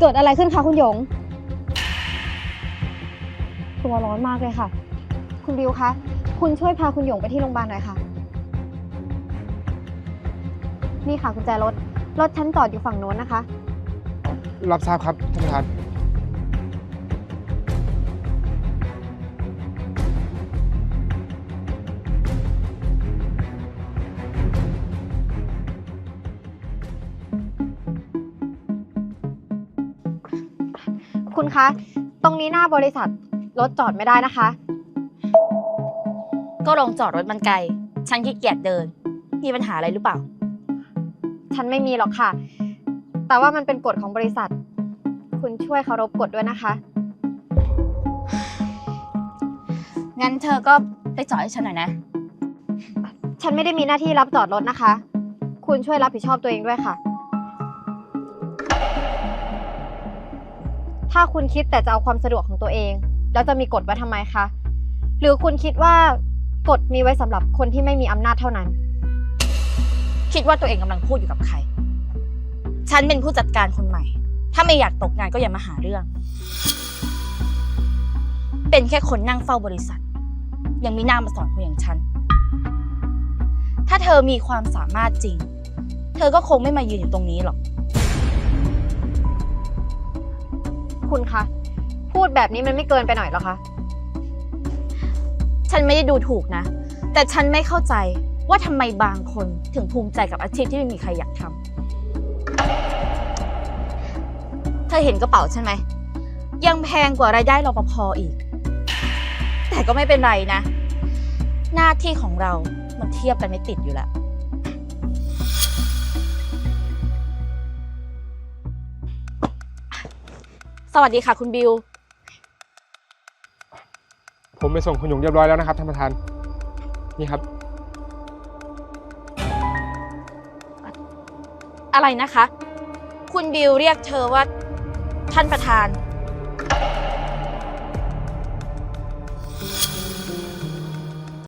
เกิดอะไรขึ้นคะคุณหยง ตัวร้อนมากเลยค่ะ คุณบิวคะ คุณช่วยพาคุณหยงไปที่โรงพยาบาลหน่อยค่ะ นี่ค่ะกุญแจรถ รถฉันจอดอยู่ฝั่งโน้นนะคะ รับทราบครับท่านประธาน คุณคะ ตรงนี้หน้าบริษัทรถจอดไม่ได้นะคะ ก็ลงจอดรถมันไกล ฉันขี้เกียจเดิน มีปัญหาอะไรหรือเปล่า ฉันไม่มีหรอกค่ะ แต่ว่ามันเป็นกฎของบริษัท คุณช่วยเคารพกฎด้วยนะคะ งั้นเธอก็ไปจอดให้ฉันหน่อยนะ ฉันไม่ได้มีหน้าที่รับจอดรถนะคะ คุณช่วยรับผิดชอบตัวเองด้วยค่ะ ถ้าคุณคิดแต่จะเอาความสะดวกของตัวเอง แล้วจะมีกฎไว้ทำไมคะ หรือคุณคิดว่ากฎมีไว้สำหรับคนที่ไม่มีอำนาจเท่านั้น คิดว่าตัวเองกำลังพูดอยู่กับใคร ฉันเป็นผู้จัดการคนใหม่ ถ้าไม่อยากตกงานก็อย่ามาหาเรื่อง เป็นแค่คนนั่งเฝ้าบริษัท ยังมีหน้ามาสอนคนอย่างฉัน ถ้าเธอมีความสามารถจริง เธอก็คงไม่มายืนอยู่ตรงนี้หรอก คุณคะ พูดแบบนี้มันไม่เกินไปหน่อยหรอคะ ฉันไม่ได้ดูถูกนะ แต่ฉันไม่เข้าใจว่าทำไมบางคนถึงภูมิใจกับอาชีพที่ไม่มีใครอยากทำ เธอเห็นกระเป๋าฉันไหม ยังแพงกว่ารายได้รปภอีก แต่ก็ไม่เป็นไรนะ หน้าที่ของเรามันเทียบกันไม่ติดอยู่แล้ว สวัสดีค่ะคุณบิว ผมไปส่งคุณหยงเรียบร้อยแล้วนะครับท่านประธาน นี่ครับ อะไรนะคะ คุณบิวเรียกเธอว่าท่านประธาน